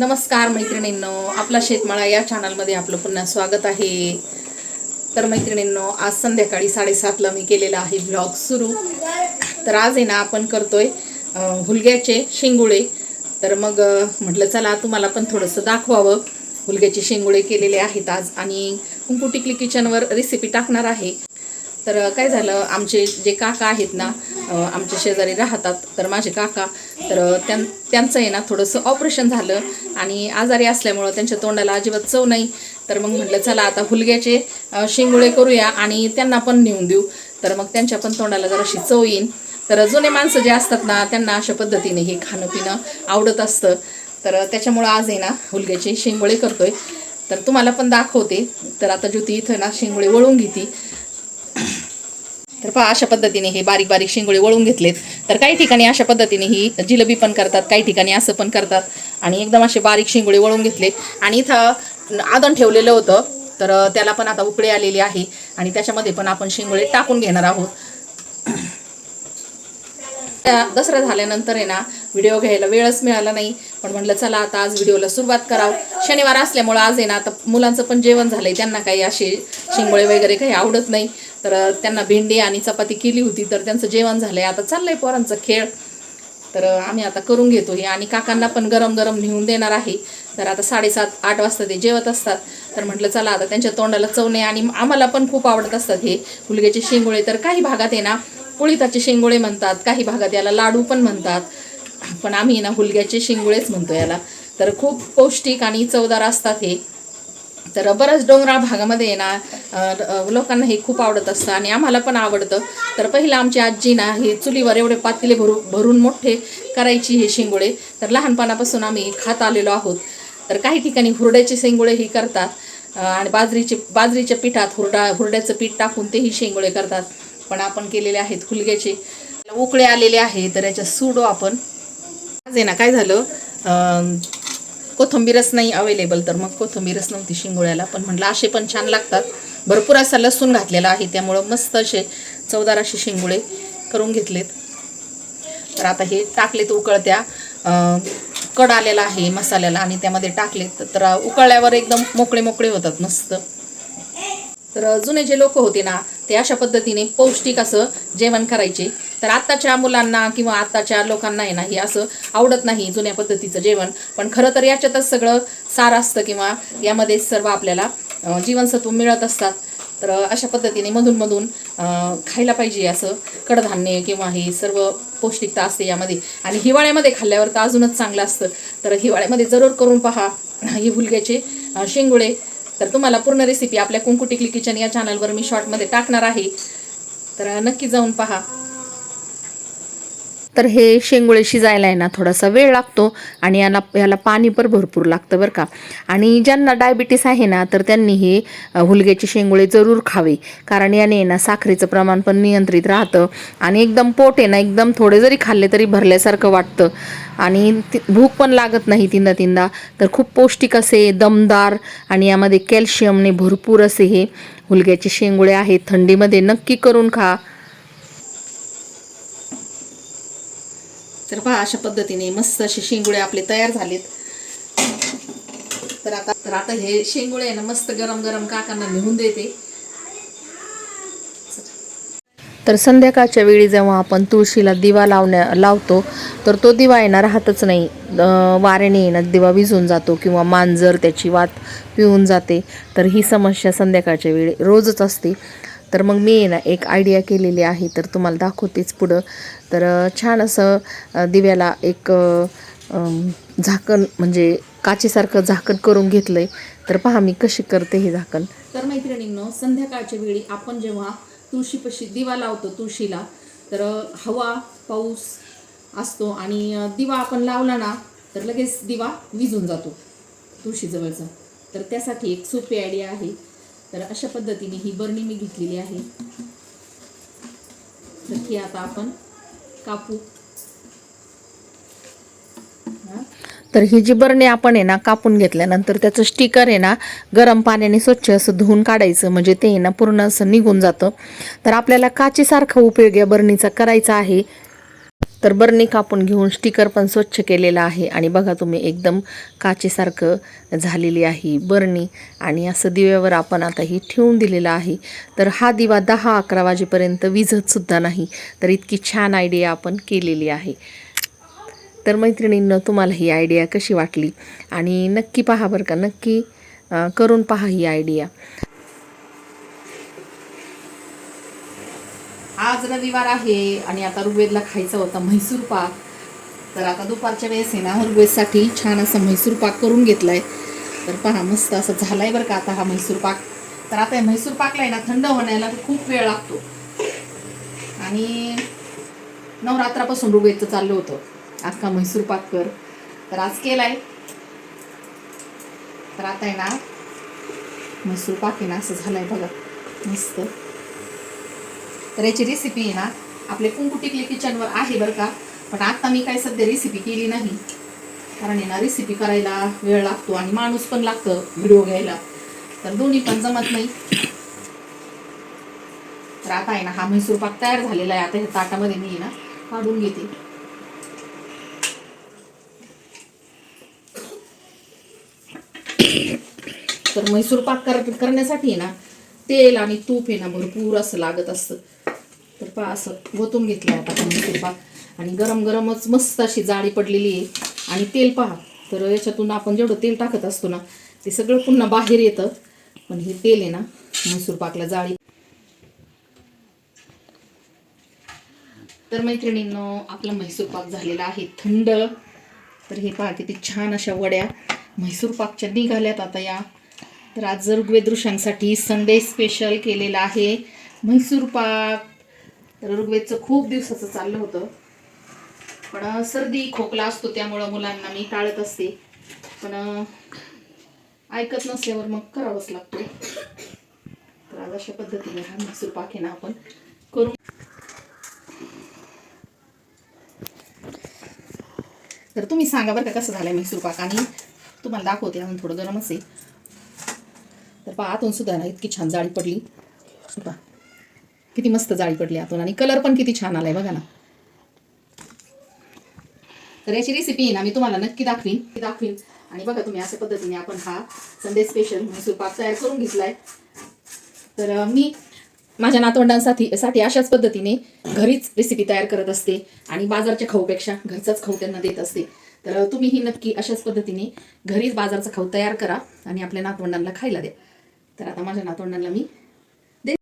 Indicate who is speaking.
Speaker 1: नमस्कार मैत्रिणींनो आपला शेतमाळा या चॅनलमध्ये आपलं पुन्हा स्वागत आहे. तर मैत्रिणींनो आज संध्याकाळी साडेसातला मी केलेला आहे ब्लॉग सुरू. तर आज आहे ना आपण करतोय हुलग्याचे शेंगुळे. तर मग म्हटलं चला तुम्हाला पण थोडंसं दाखवावं. हुलग्याचे शेंगुळे केलेले आहेत आज आणि कुंकू टिकली किचनवर रेसिपी टाकणार आहे. तर काय झालं आमचे जे काका आहेत ना आमच्या शेजारी राहतात. तर माझे काका तर त्यां त्यांचं आहे ना थोडंसं ऑपरेशन झालं. आणि आजारी असल्यामुळं त्यांच्या तोंडाला अजिबात चव नाही. तर मग म्हटलं चला आता हुलग्याचे शिंगुळे करूया आणि त्यांना पण नेऊन देऊ. तर मग त्यांच्या पण तोंडाला जराशी चव येईन. तर जुने माणसं जे असतात ना त्यांना अशा पद्धतीने हे खाणं पिणं आवडत असतं. तर त्याच्यामुळं आज आहे ना हुलग्याचे शेंगुळे करतोय. तर तुम्हाला पण दाखवते. तर आता ज्योती इथं ना शेंगुळे वळून घेते. तर पहा अशा पद्धतीने हे बारीक बारीक शिंगोळे वळून घेतलेत. तर काही ठिकाणी अशा पद्धतीने ही जिलबी पण करतात काही ठिकाणी असं पण करतात. आणि एकदम असे बारीक शिंगोळे वळून घेतले आणि इथं आदण ठेवलेलं होतं तर त्याला पण आता उकळी आलेली आहे. आणि त्याच्यामध्ये पण आपण शिंगोळे टाकून घेणार आहोत. त्या दसरा झाल्यानंतर आहे ना व्हिडिओ घ्यायला वेळच मिळाला नाही. पण म्हटलं चला आता आज व्हिडिओला सुरुवात करावं. शनिवार असल्यामुळं आज आहे ना आता मुलांचं पण जेवण झालंय. त्यांना काही असे शिंगोळे वगैरे काही आवडत नाही. तर त्यांना भेंडी आणि चपाती केली होती तर त्यांचं जेवण झालं आहे आता चाललं आहे पोरांचा खेळ. तर आम्ही आता करून घेतो हे. आणि काकांना पण गरम गरम नेऊन देणार आहे. तर आता साडेसात आठ वाजता ते जेवत असतात. तर म्हटलं चला आता त्यांच्या तोंडाला चवणे आणि आम्हाला पण खूप आवडत असतात हे. हुलग्याचे शेंगोळे तर काही भागात आहे ना कुळीताचे शेंगोळे म्हणतात काही भागात याला लाडू पण म्हणतात. पण आम्ही ना हुलग्याचे शेंगोळेच म्हणतो याला. तर खूप पौष्टिक आणि चवदार असतात हे. तर बरंच डोंगराळ भागामध्ये आहे ना लोकांना हे खूप आवडत असतं आणि आम्हाला पण आवडतं. तर पहिलं आमची आजी ना हे चुलीवर एवढे पातेले भरू भरून मोठे करायची हे शेंगोळे. तर लहानपणापासून आम्ही खात आलेलो आहोत. तर काही ठिकाणी हुरड्याचे शेंगोळे ही करतात आणि बाजरीचे बाजरीच्या पिठात हुरडा हुरड्याचं पीठ टाकून तेही शेंगोळे करतात. पण आपण केलेले आहेत हुलग्याचे उकळे आलेले आहे तर याच्या सुडो आपण आज आहे ना काय झालं? कोथिंबीरच नाही अवेलेबल तर मग कोथिंबीरच नव्हती शिंगोळ्याला. पण म्हटलं असे पण छान लागतात. भरपूर असा लसूण घातलेला आहे त्यामुळं मस्त असे चवदार असे शिंगोळे करून घेतलेत. तर आता हे टाकलेत उकळत्या. कड आलेला आहे मसाल्याला आणि त्यामध्ये टाकलेत. तर उकळल्यावर एकदम मोकळे मोकळे होतात मस्त. तर जुने जे लोक होते ना ते अशा पद्धतीने पौष्टिक असं जेवण करायचे. तर आत्ताच्या मुलांना किंवा आत्ताच्या लोकांना आहे ना हे असं आवडत नाही जुन्या पद्धतीचं जेवण. पण खरं तर याच्यातच सगळं सार असतं किंवा यामध्ये सर्व आपल्याला जीवनसत्व मिळत असतात. तर अशा पद्धतीने मधूनमधून मधून खायला पाहिजे असं कडधान्य किंवा हे सर्व पौष्टिकता असते यामध्ये. आणि हिवाळ्यामध्ये खाल्ल्यावर तर अजूनच चांगलं असतं. तर हिवाळ्यामध्ये जरूर करून पहा हे हुलग्याचे शेंगुळे. तर तुम्हाला पूर्ण रेसिपी आपल्या कुंकुटिकली किचन या चॅनलवर मी शॉर्टमध्ये टाकणार आहे. तर नक्की जाऊन पहा. तर हे शेंगोळे शिजायला आहे ना थोडासा वेळ लागतो आणि याला याला पाणी पण भरपूर लागतं बरं का. आणि ज्यांना डायबिटीस आहे ना तर त्यांनी हे हुलग्याचे शेंगुळे जरूर खावे. कारण याने ना साखरेचं प्रमाण पण नियंत्रित राहतं आणि एकदम पोट आहे ना एकदम थोडे जरी खाल्ले तरी भरल्यासारखं वाटतं. आणि ती- भूक पण लागत नाही तिंदा तिंदा तर खूप पौष्टिक असे दमदार आणि यामध्ये कॅल्शियमने भरपूर असे हे हुलग्याचे शेंगुळे आहेत. थंडीमध्ये नक्की करून खा. तर पहा अशा पद्धतीने मस्त असे शेंगुळे आपले तयार झालेत. तर आता तर आता हे शेंगुळे आहे ना मस्त गरम गरम काकांना नेऊन देते. तर संध्याकाळच्या वेळी जेव्हा आपण तुळशीला दिवा लावण्या लावतो तर तो दिवा येणार राहतच नाही. वाऱ्याने येणार दिवा विझून जातो किंवा मांजर त्याची वात पिऊन जाते. तर ही समस्या संध्याकाळच्या वेळी रोजच असते. तर मग मी आहे ना एक आयडिया केलेली आहे तर तुम्हाला दाखवतेच पुढं. तर छान असं दिव्याला एक झाकण म्हणजे काचेसारखं झाकण करून घेतलं आहे तर पहा मी कशी करते हे झाकण. तर मैत्रिणींनो संध्याकाळच्या वेळी आपण जेव्हा तुळशीपाशी दिवा लावतो तुळशीला तर हवा पाऊस असतो आणि दिवा आपण लावला ना तर लगेच दिवा विझून जातो तुळशीजवळचा. तर त्यासाठी एक सोपी आयडिया आहे. तर अशा पद्धतीने ही बरणी मी घेतलेली आहे. तर ही आता आपण कापू. तर ही जी बरणी आपण आहे ना कापून घेतल्यानंतर त्याचं स्टिकर आहे ना गरम पाण्याने स्वच्छ असं धुवून काढायचं. म्हणजे ते आहे ना पूर्ण असं निघून जातं. तर आपल्याला काचेसारखा उपयोग या बरणीचा करायचा आहे. तर बरणी कापून घेऊन स्टिकर पण स्वच्छ केलेलं आहे. आणि बघा तुम्ही एकदम काचेसारखं झालेली आहे बरणी. आणि असं दिव्यावर आपण आता ही ठेवून दिलेलं आहे. तर हा दिवा दहा अकरा वाजेपर्यंत विझतसुद्धा नाही. तर इतकी छान आयडिया आपण केलेली आहे. तर मैत्रिणींनं तुम्हाला ही आयडिया कशी वाटली? आणि नक्की पहा बरं का नक्की करून पहा ही आयडिया आज रविवार आहे आणि आता ऋग्वेदला खायचा होता म्हैसूर पाक. तर आता दुपारच्या वेळेस आहे ना ऋग्वेदसाठी छान असा म्हैसूर पाक करून आहे तर पहा मस्त असं झालाय बरं का आता हा म्हैसूर पाक. तर आता म्हैसूर पाकला आहे ना थंड होण्याला खूप वेळ लागतो. आणि नवरात्रापासून ऋग्वेदचं चाललं होतं. अख्खा म्हैसूर पाक कर. तर आज केला आहे तर आता आहे ना म्हैसूर पाक आहे ना असं झालं आहे बघा. मस्त. तर याची रेसिपी आहे ना आपले कुंकू टिकली किचनवर आहे बरं का पण आता मी काय सध्या रेसिपी केली नाही. कारण आहे ना रेसिपी करायला वेळ लागतो आणि माणूस पण लागतं व्हिडिओ घ्यायला. तर दोन्ही पण जमत नाही. तर आता आहे ना हा म्हैसूर पाक तयार झालेला आहे. आता ह्या ताटामध्ये मी ना काढून घेते. तर म्हैसूर पाक करण्यासाठी ना तेल आणि तूप आहे ना भरपूर असं लागत असतं. तर पहा असं गोतून घेतलं आता आपण म्हैसूर आणि गरम गरमच मस्त अशी जाळी पडलेली आहे. आणि तेल पहा तर याच्यातून आपण जेवढं तेल टाकत असतो ना ते सगळं पुन्हा बाहेर येतं. पण हे तेल आहे ना म्हैसूर पाकला जाळी. तर मैत्रिणींनो आपला म्हैसूर पाक झालेला आहे थंड. तर हे पहा किती छान अशा वड्या म्हैसूर पाकच्या निघाल्यात आता या. तर आज जर ऋषांसाठी संडे स्पेशल केलेला आहे म्हैसूर पाक. तर ऋग्वेदचं खूप दिवसाचं चाललं होतं. पण सर्दी खोकला असतो त्यामुळं मुलांना मी टाळत असते. पण ऐकत नसल्यावर मग करावंच लागतो तर आज अशा पद्धतीने हा म्हैसूर पाक ना आपण करू. तर तुम्ही सांगा बरं का कसं झालं म्हैसूर पाक? आणि तुम्हाला दाखवते अजून थोडं गरमच आहे. तर पहा आतून सुद्धा ना इतकी छान जाळी पडली. हे पहा. किती मस्त जाळी पडली आतून. आणि कलर पण किती छान आलाय बघा ना. तर याची रेसिपी आहे ना मी तुम्हाला नक्की दाखवीन. दाखवीन. आणि बघा तुम्ही अशा पद्धतीने आपण हा संडे स्पेशल म्हैसूर पाक तयार करून घेतलाय. तर मी माझ्या नातवंडांसाठी साठी अशाच पद्धतीने घरीच रेसिपी तयार करत असते. आणि बाजारच्या खाऊपेक्षा घरचाच खाऊ त्यांना देत असते. तर तुम्ही तुम्हीही नक्की अशाच पद्धतीने घरीच बाजारचा खाऊ तयार करा आणि आपल्या नातवंडांना खायला द्या. तर आता माझ्या नातवंडांना मी